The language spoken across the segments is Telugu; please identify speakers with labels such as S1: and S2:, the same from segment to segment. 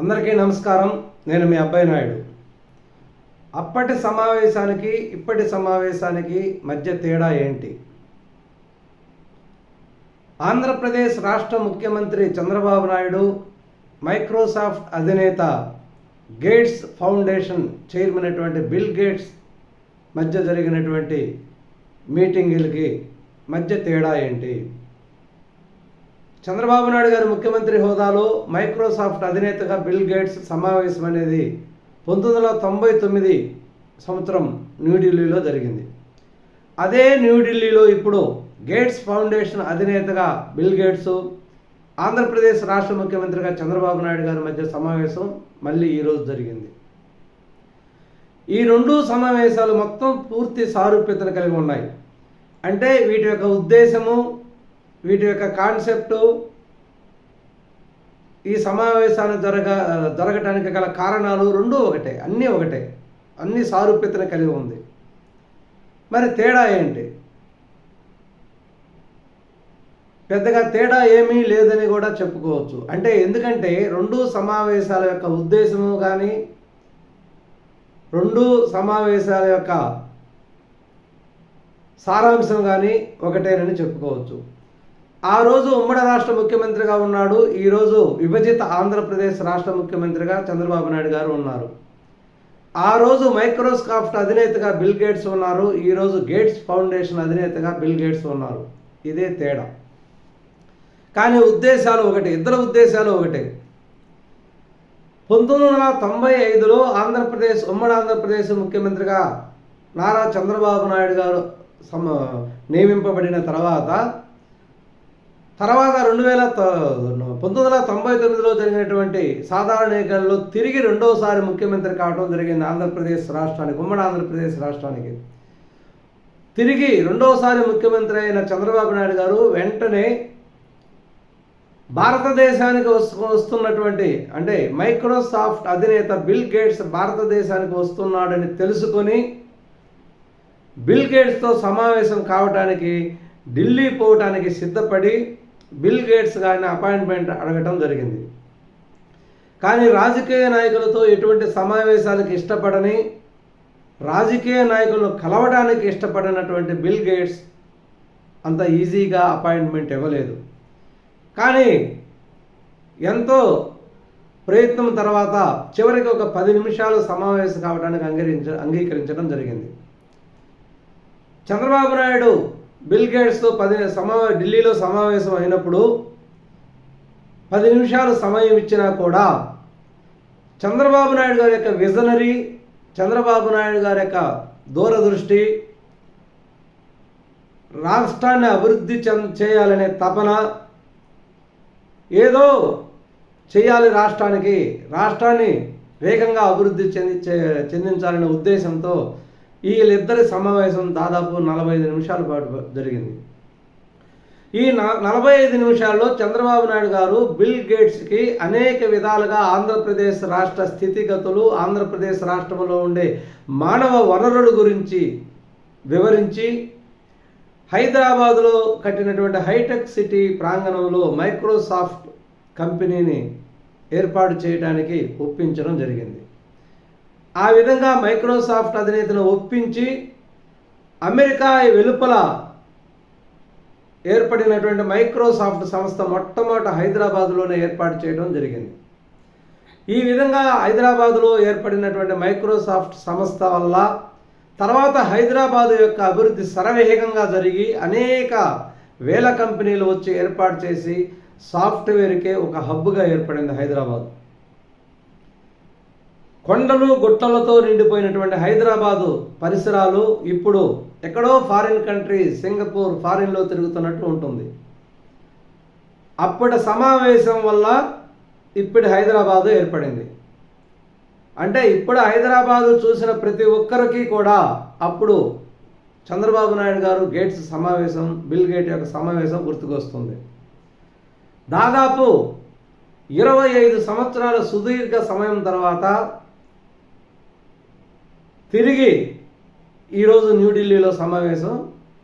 S1: అందరికీ నమస్కారం. నేను మీ అబ్బాయి నాయుడు. అప్పటి సమావేశానికి ఇప్పటి సమావేశానికి మధ్య తేడా ఏంటి? ఆంధ్రప్రదేశ్ రాష్ట్ర ముఖ్యమంత్రి చంద్రబాబు నాయుడు మైక్రోసాఫ్ట్ అధినేత గేట్స్ ఫౌండేషన్ చైర్మన్ అయినటువంటి బిల్ గేట్స్ మధ్య జరిగినటువంటి మీటింగులకి మధ్య తేడా ఏంటి? చంద్రబాబు నాయుడు గారి ముఖ్యమంత్రి హోదాలో మైక్రోసాఫ్ట్ అధినేతగా బిల్ గేట్స్ సమావేశం అనేది పంతొమ్మిది వందల తొంభై తొమ్మిది సంవత్సరం న్యూఢిల్లీలో జరిగింది. అదే న్యూఢిల్లీలో ఇప్పుడు గేట్స్ ఫౌండేషన్ అధినేతగా బిల్ గేట్స్ ఆంధ్రప్రదేశ్ రాష్ట్ర ముఖ్యమంత్రిగా చంద్రబాబు నాయుడు గారి మధ్య సమావేశం మళ్ళీ ఈరోజు జరిగింది. ఈ రెండు సమావేశాలు మొత్తం పూర్తి సారూప్యతను కలిగి ఉన్నాయి. అంటే వీటి యొక్క ఉద్దేశము వీటి యొక్క కాన్సెప్టు ఈ సమావేశాలు జరగ జరగటానికి గల కారణాలు రెండూ ఒకటే అన్నీ ఒకటే. అన్ని సారూప్యతను కలిగి ఉంది. మరి తేడా ఏంటి? పెద్దగా తేడా ఏమీ లేదని కూడా చెప్పుకోవచ్చు. అంటే ఎందుకంటే రెండు సమావేశాల యొక్క ఉద్దేశము కానీ రెండు సమావేశాల యొక్క సారాంశం కానీ ఒకటేనని చెప్పుకోవచ్చు. ఆ రోజు ఉమ్మడి రాష్ట్ర ముఖ్యమంత్రిగా ఉన్నాడు. ఈరోజు విభజిత ఆంధ్రప్రదేశ్ రాష్ట్ర ముఖ్యమంత్రిగా చంద్రబాబు నాయుడు గారు ఉన్నారు. ఆ రోజు మైక్రోసాఫ్ట్ అధినేతగా బిల్ గేట్స్ ఉన్నారు. ఈరోజు గేట్స్ ఫౌండేషన్ అధినేతగా బిల్ గేట్స్ ఉన్నారు. ఇదే తేడా. కానీ ఉద్దేశాలు ఒకటి ఇద్దరు ఉద్దేశాలు ఒకటే. పంతొమ్మిది వందల తొంభై ఐదులో ఆంధ్రప్రదేశ్ ఉమ్మడి ఆంధ్రప్రదేశ్ ముఖ్యమంత్రిగా నారా చంద్రబాబు నాయుడు గారు సమ నియమింపబడిన తర్వాత తర్వాత రెండు వేల పంతొమ్మిది వందల తొంభై తొమ్మిదిలో జరిగినటువంటి సాధారణ ఎన్నికల్లో తిరిగి రెండోసారి ముఖ్యమంత్రి కావడం జరిగింది ఆంధ్రప్రదేశ్ రాష్ట్రానికి ఉమ్మడి ఆంధ్రప్రదేశ్ రాష్ట్రానికి. తిరిగి రెండోసారి ముఖ్యమంత్రి అయిన చంద్రబాబు నాయుడు గారు వెంటనే భారతదేశానికి వస్తున్నటువంటి అంటే మైక్రోసాఫ్ట్ అధినేత బిల్ గేట్స్ భారతదేశానికి వస్తున్నాడని తెలుసుకొని బిల్ గేట్స్తో సమావేశం కావడానికి ఢిల్లీ పోవటానికి సిద్ధపడి బిల్ గేట్స్ గారిని అపాయింట్మెంట్ అడగటం జరిగింది. కానీ రాజకీయ నాయకులతో ఎటువంటి సమావేశాలకు ఇష్టపడని రాజకీయ నాయకులను కలవడానికి ఇష్టపడినటువంటి బిల్ గేట్స్ అంత ఈజీగా అపాయింట్మెంట్ ఇవ్వలేదు. కానీ ఎంతో ప్రయత్నం తర్వాత చివరికి ఒక పది నిమిషాలు సమావేశం కావడానికి అంగీకరించ అంగీకరించడం జరిగింది. చంద్రబాబు నాయుడు బిల్ గేట్స్తో పది సమా ఢిల్లీలో సమావేశం అయినప్పుడు పది నిమిషాలు సమయం ఇచ్చినా కూడా చంద్రబాబు నాయుడు గారి యొక్క విజనరీ చంద్రబాబు నాయుడు గారి యొక్క దూరదృష్టి రాష్ట్రాన్ని అభివృద్ధి చేయాలనే తపన ఏదో చేయాలి రాష్ట్రానికి రాష్ట్రాన్ని వేగంగా అభివృద్ధి చెంది చెందించాలనే ఉద్దేశంతో వీళ్ళిద్దరి సమావేశం దాదాపు నలభై ఐదు నిమిషాల పాటు జరిగింది. ఈ నలభై ఐదు నిమిషాల్లో చంద్రబాబు నాయుడు గారు బిల్ గేట్స్కి అనేక విధాలుగా ఆంధ్రప్రదేశ్ రాష్ట్ర స్థితిగతులు ఆంధ్రప్రదేశ్ రాష్ట్రంలో ఉండే మానవ వనరుల గురించి వివరించి హైదరాబాదులో కట్టినటువంటి హైటెక్ సిటీ ప్రాంగణంలో మైక్రోసాఫ్ట్ కంపెనీని ఏర్పాటు చేయడానికి ఒప్పించడం జరిగింది. ఆ విధంగా మైక్రోసాఫ్ట్ అధినేతను ఒప్పించి అమెరికా వెలుపల ఏర్పడినటువంటి మైక్రోసాఫ్ట్ సంస్థ మొట్టమొదట హైదరాబాద్లోనే ఏర్పాటు చేయడం జరిగింది. ఈ విధంగా హైదరాబాదులో ఏర్పడినటువంటి మైక్రోసాఫ్ట్ సంస్థ వల్ల తర్వాత హైదరాబాదు యొక్క అభివృద్ధి సరవేగంగా జరిగి అనేక వేల కంపెనీలు వచ్చి ఏర్పాటు చేసి సాఫ్ట్వేర్కే ఒక హబ్గా ఏర్పడింది హైదరాబాద్. కొండలు గుట్టలతో నిండిపోయినటువంటి హైదరాబాదు పరిసరాలు ఇప్పుడు ఎక్కడో ఫారిన్ కంట్రీ సింగపూర్ ఫారిన్లో తిరుగుతున్నట్టు ఉంటుంది. అప్పటి సమావేశం వల్ల ఇప్పటి హైదరాబాదు ఏర్పడింది. అంటే ఇప్పుడు హైదరాబాదు చూసిన ప్రతి ఒక్కరికి కూడా అప్పుడు చంద్రబాబు నాయుడు గారు గేట్స్ సమావేశం బిల్ గేట్ యొక్క సమావేశం గుర్తుకొస్తుంది. దాదాపు ఇరవై ఐదు సంవత్సరాల సుదీర్ఘ సమయం తర్వాత తిరిగి ఈరోజు న్యూఢిల్లీలో సమావేశం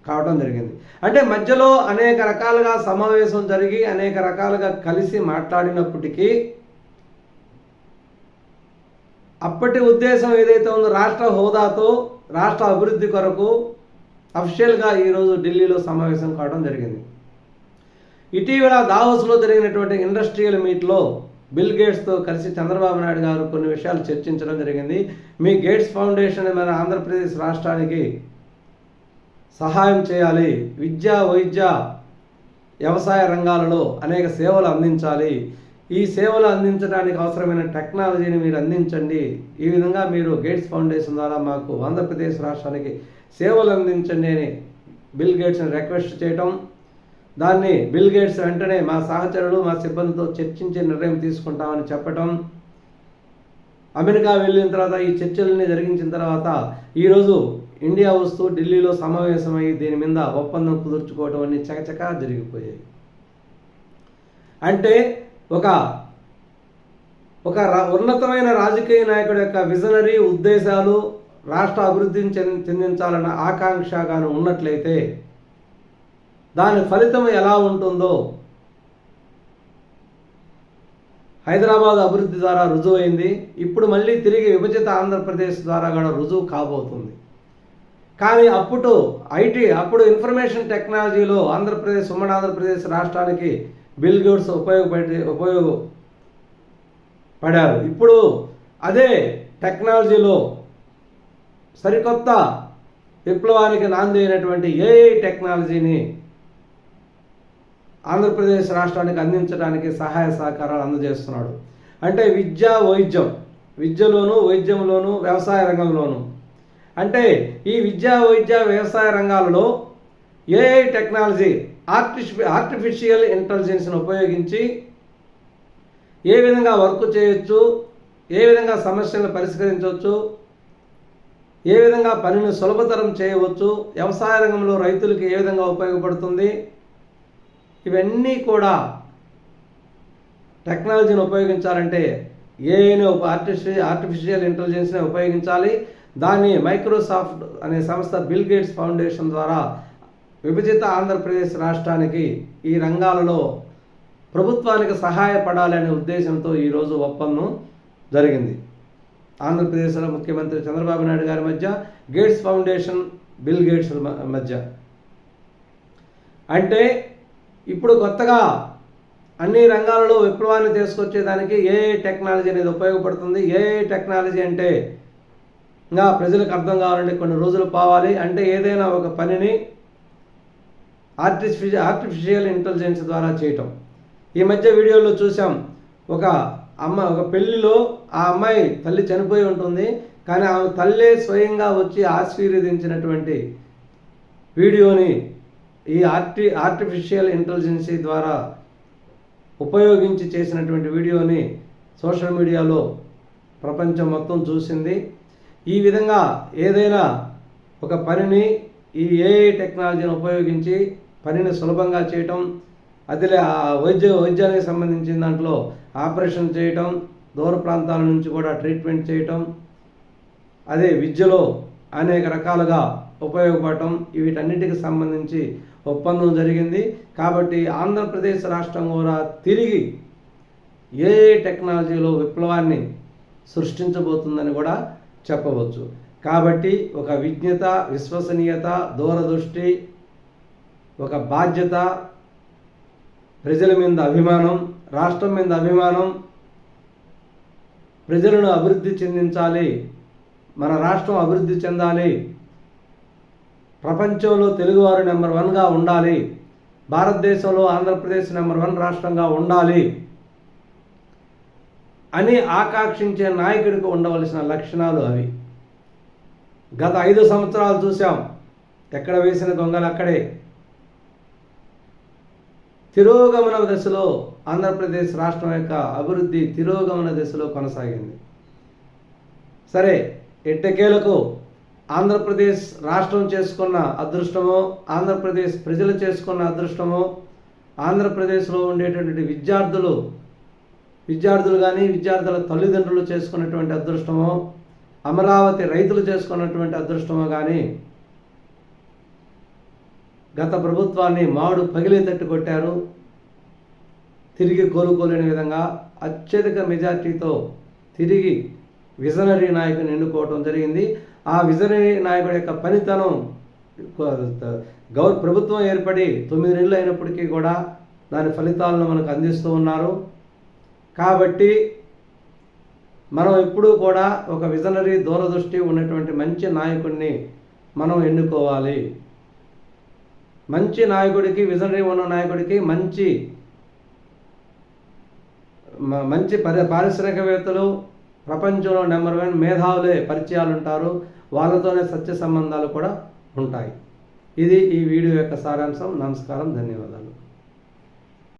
S1: కావడం జరిగింది. అంటే మధ్యలో అనేక రకాలుగా సమావేశం జరిగి అనేక రకాలుగా కలిసి మాట్లాడినప్పటికీ అప్పటి ఉద్దేశం ఏదైతే ఉందో రాష్ట్ర హోదాతో రాష్ట్ర అభివృద్ధి కొరకు అఫిషియల్గా ఈరోజు ఢిల్లీలో సమావేశం కావడం జరిగింది. ఇటీవల దావోస్లో జరిగినటువంటి ఇండస్ట్రియల్ మీట్లో బిల్ గేట్స్తో కలిసి చంద్రబాబు నాయుడు గారు కొన్ని విషయాలు చర్చించడం జరిగింది. మీ గేట్స్ ఫౌండేషన్ మన ఆంధ్రప్రదేశ్ రాష్ట్రానికి సహాయం చేయాలి. విద్య వైద్య వ్యవసాయ రంగాలలో అనేక సేవలు అందించాలి. ఈ సేవలు అందించడానికి అవసరమైన టెక్నాలజీని మీరు అందించండి. ఈ విధంగా మీరు గేట్స్ ఫౌండేషన్ ద్వారా మాకు ఆంధ్రప్రదేశ్ రాష్ట్రానికి సేవలు అందించండి అని బిల్ గేట్స్ని రిక్వెస్ట్ చేయటం దాన్ని బిల్ గేట్స్ వెంటనే మా సహచరులు మా సిబ్బందితో చర్చించి నిర్ణయం తీసుకుంటామని చెప్పటం అమెరికా వెళ్ళిన తర్వాత ఈ చర్చలన్నీ జరిగించిన తర్వాత ఈరోజు ఇండియా వస్తూ ఢిల్లీలో సమావేశమై దీని మీద ఒప్పందం కుదుర్చుకోవడం అన్ని చకచకా జరిగిపోయాయి. అంటే ఒక ఒక ఉన్నతమైన రాజకీయ నాయకుడి యొక్క విజనరీ ఉద్దేశాలు రాష్ట్ర అభివృద్ధిని చెంది చెందించాలన్న ఆకాంక్షగాను ఉన్నట్లయితే దాని ఫలితం ఎలా ఉంటుందో. హైదరాబాద్ అభివృద్ధి ద్వారా రుజువైంది. ఇప్పుడు మళ్ళీ తిరిగి విభజిత ఆంధ్రప్రదేశ్ ద్వారా కూడా రుజువు కాబోతుంది. కానీ అప్పుడు ఐటీ అప్పుడు ఇన్ఫర్మేషన్ టెక్నాలజీలో ఆంధ్రప్రదేశ్ ఉమ్మడి ఆంధ్రప్రదేశ్ రాష్ట్రానికి బిల్ గేట్స్ ఉపయోగపడి ఉపయోగపడారు. ఇప్పుడు అదే టెక్నాలజీలో సరికొత్త విప్లవానికి నాంది అయినటువంటి ఏఐ టెక్నాలజీని ఆంధ్రప్రదేశ్ రాష్ట్రానికి అందించడానికి సహాయ సహకారాలు అందజేస్తున్నాడు. అంటే విద్య వైద్యం విద్యలోను వైద్యంలోను వ్యవసాయ రంగంలోను. అంటే ఈ విద్యా వైద్య వ్యవసాయ రంగాలలో ఏఐ టెక్నాలజీ ఆర్టిఫి ఆర్టిఫిషియల్ ఇంటెలిజెన్స్ను ఉపయోగించి ఏ విధంగా వర్క్ చేయొచ్చు ఏ విధంగా సమస్యలను పరిష్కరించవచ్చు ఏ విధంగా పనిని సులభతరం చేయవచ్చు వ్యవసాయ రంగంలో రైతులకు ఏ విధంగా ఉపయోగపడుతుంది ఇవన్నీ కూడా టెక్నాలజీని ఉపయోగించాలంటే ఏఐని ఆర్టిఫిషియల్ ఆర్టిఫిషియల్ ఇంటెలిజెన్స్ని ఉపయోగించాలి. దాన్ని మైక్రోసాఫ్ట్ అనే సంస్థ బిల్ గేట్స్ ఫౌండేషన్ ద్వారా విభజిత ఆంధ్రప్రదేశ్ రాష్ట్రానికి ఈ రంగాలలో ప్రభుత్వానికి సహాయపడాలనే ఉద్దేశంతో ఈరోజు ఒప్పందం జరిగింది. ఆంధ్రప్రదేశ్లో ముఖ్యమంత్రి చంద్రబాబు నాయుడు గారి మధ్య గేట్స్ ఫౌండేషన్ బిల్ గేట్స్ మ- మధ్య. అంటే ఇప్పుడు కొత్తగా అన్ని రంగాలలో విప్లవాన్ని తీసుకొచ్చేదానికి ఏ టెక్నాలజీ అనేది ఉపయోగపడుతుంది? ఏ టెక్నాలజీ అంటే ఇంకా ప్రజలకు అర్థం కావాలంటే కొన్ని రోజులు పోవాలి. అంటే ఏదైనా ఒక పనిని ఆర్టిఫిషియల్ ఆర్టిఫిషియల్ ఇంటెలిజెన్స్ ద్వారా చేయటం. ఈ మధ్య వీడియోలో చూసాం ఒక అమ్మ ఒక పెళ్ళిలో ఆ అమ్మాయి తల్లి చనిపోయి ఉంటుంది. కానీ ఆమె తల్లే స్వయంగా వచ్చి ఆశీర్వదించినటువంటి వీడియోని ఈ ఆర్టి ఆర్టిఫిషియల్ ఇంటెలిజెన్సీ ద్వారా ఉపయోగించి చేసినటువంటి వీడియోని సోషల్ మీడియాలో ప్రపంచం మొత్తం చూసింది. ఈ విధంగా ఏదైనా ఒక పనిని ఈ ఏఐ టెక్నాలజీని ఉపయోగించి పనిని సులభంగా చేయటం అదిలే ఆ వైద్య వైద్యానికి సంబంధించిన దాంట్లో ఆపరేషన్ చేయటం దూర ప్రాంతాల నుంచి కూడా ట్రీట్మెంట్ చేయటం అదే విద్యలో అనేక రకాలుగా ఉపయోగపడటం వీటన్నిటికి సంబంధించి ఒప్పందం జరిగింది. కాబట్టి ఆంధ్రప్రదేశ్ రాష్ట్రం కూడా తిరిగి ఏ టెక్నాలజీలో విప్లవాన్ని సృష్టించబోతుందని కూడా చెప్పవచ్చు. కాబట్టి ఒక విజ్ఞత విశ్వసనీయత దూరదృష్టి ఒక బాధ్యత ప్రజల మీద అభిమానం రాష్ట్రం మీద అభిమానం ప్రజలను అభివృద్ధి చెందించాలి మన రాష్ట్రం అభివృద్ధి చెందాలి ప్రపంచంలో తెలుగువారు నెంబర్ వన్గా ఉండాలి. భారతదేశంలో ఆంధ్రప్రదేశ్ నెంబర్ వన్ రాష్ట్రంగా ఉండాలి అని ఆకాంక్షించే నాయకుడికి ఉండవలసిన లక్షణాలు అవి. గత ఐదు సంవత్సరాలు చూసాం ఎక్కడ వేసిన దొంగలు అక్కడే. తిరోగమన దశలో ఆంధ్రప్రదేశ్ రాష్ట్రం యొక్క అభివృద్ధి తిరోగమన దశలో కొనసాగింది. సరే ఎట్టకేలకు ఆంధ్రప్రదేశ్ రాష్ట్రం చేసుకున్న అదృష్టమో ఆంధ్రప్రదేశ్ ప్రజలు చేసుకున్న అదృష్టమో ఆంధ్రప్రదేశ్లో ఉండేటటువంటి విద్యార్థులు విద్యార్థులు కానీ విద్యార్థుల తల్లిదండ్రులు చేసుకున్నటువంటి అదృష్టమో అమరావతి రైతులు చేసుకున్నటువంటి అదృష్టమో కానీ గత ప్రభుత్వాన్ని మాడు పగిలేటట్టు కొట్టారు. తిరిగి కోలుకోలేని విధంగా అత్యధిక మెజార్టీతో తిరిగి విజనరీ నాయకుని ఎన్నుకోవటం జరిగింది. ఆ విజనరీ నాయకుడి యొక్క పనితనం గౌ ప్రభుత్వం ఏర్పడి తొమ్మిది నెలలు అయినప్పటికీ కూడా దాని ఫలితాలను మనకు అందిస్తూ ఉన్నారు. కాబట్టి మనం ఎప్పుడూ కూడా ఒక విజనరీ దూరదృష్టి ఉన్నటువంటి మంచి నాయకుడిని మనం ఎన్నుకోవాలి. మంచి నాయకుడికి విజనరీ ఉన్న నాయకుడికి మంచి మంచి పరి పారిశ్రామికవేత్తలు ప్రపంచంలో నెంబర్ వన్ మేధావులే పరిచయాలు ఉంటారు వాళ్ళతోనే సత్య సంబంధాలు కూడా ఉంటాయి. ఇది ఈ వీడియో యొక్క సారాంశం. నమస్కారం. ధన్యవాదాలు.